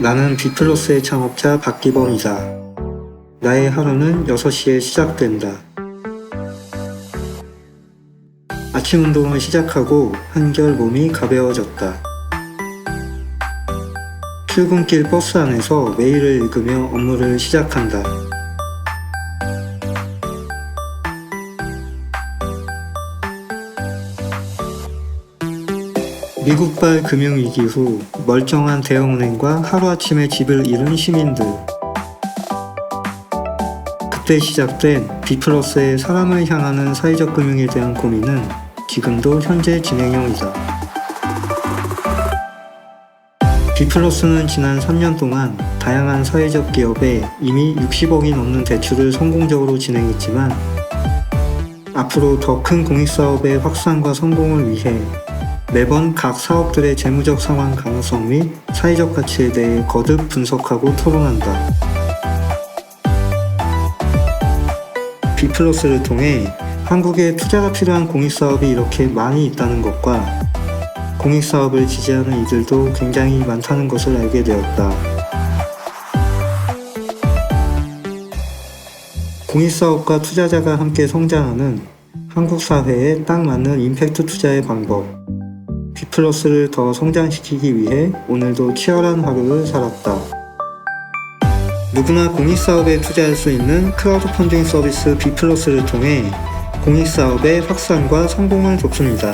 나는 비플러스의 창업자 박기범이다. 나의 하루는 6시에 시작된다. 아침 운동을 시작하고 한결 몸이 가벼워졌다. 출근길 버스 안에서 메일을 읽으며 업무를 시작한다. 미국발 금융위기 후 멀쩡한 대형은행과 하루아침에 집을 잃은 시민들. 그때 시작된 비플러스의 사람을 향하는 사회적 금융에 대한 고민은 지금도 현재 진행형이다. 비플러스는 지난 3년 동안 다양한 사회적 기업에 이미 60억이 넘는 대출을 성공적으로 진행했지만 앞으로 더 큰 공익사업의 확산과 성공을 위해 매번 각 사업들의 재무적 상황 가능성 및 사회적 가치에 대해 거듭 분석하고 토론한다. 비플러스를 통해 한국에 투자가 필요한 공익사업이 이렇게 많이 있다는 것과 공익사업을 지지하는 이들도 굉장히 많다는 것을 알게 되었다. 공익사업과 투자자가 함께 성장하는 한국 사회에 딱 맞는 임팩트 투자의 방법. 비플러스를 더 성장시키기 위해 오늘도 치열한 하루를 살았다. 누구나 공익사업에 투자할 수 있는 크라우드 펀딩 서비스 비플러스를 통해 공익사업의 확산과 성공을 돕습니다.